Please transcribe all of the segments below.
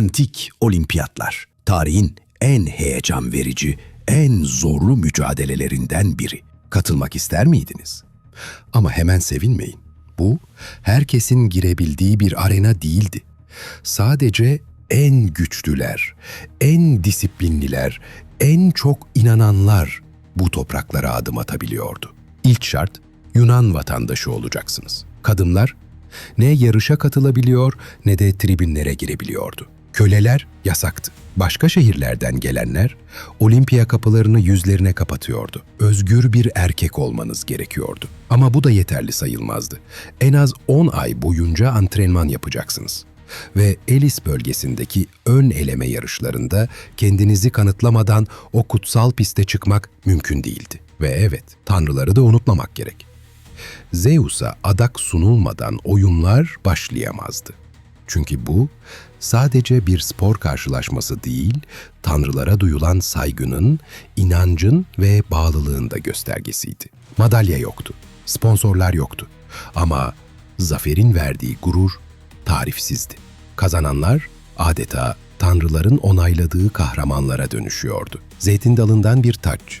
Antik olimpiyatlar, tarihin en heyecan verici, en zorlu mücadelelerinden biri. Katılmak ister miydiniz? Ama hemen sevinmeyin. Bu, herkesin girebildiği bir arena değildi. Sadece en güçlüler, en disiplinliler, en çok inananlar bu topraklara adım atabiliyordu. İlk şart Yunan vatandaşı olacaksınız. Kadınlar ne yarışa katılabiliyor ne de tribünlere girebiliyordu. Köleler yasaktı. Başka şehirlerden gelenler olimpiya kapılarını yüzlerine kapatıyordu. Özgür bir erkek olmanız gerekiyordu. Ama bu da yeterli sayılmazdı. En az 10 ay boyunca antrenman yapacaksınız. Ve Elis bölgesindeki ön eleme yarışlarında kendinizi kanıtlamadan o kutsal piste çıkmak mümkün değildi. Ve evet, tanrıları da unutmamak gerek. Zeus'a adak sunulmadan oyunlar başlayamazdı. Çünkü bu sadece bir spor karşılaşması değil, tanrılara duyulan saygının, inancın ve bağlılığın da göstergesiydi. Madalya yoktu, sponsorlar yoktu ama zaferin verdiği gurur tarifsizdi. Kazananlar adeta tanrıların onayladığı kahramanlara dönüşüyordu. Zeytin dalından bir taç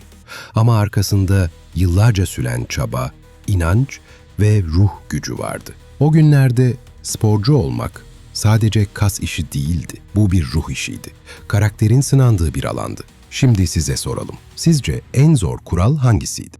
ama arkasında yıllarca süren çaba, inanç ve ruh gücü vardı. O günlerde sporcu olmak sadece kas işi değildi. Bu bir ruh işiydi. Karakterin sınandığı bir alandı. Şimdi size soralım. Sizce en zor kural hangisiydi?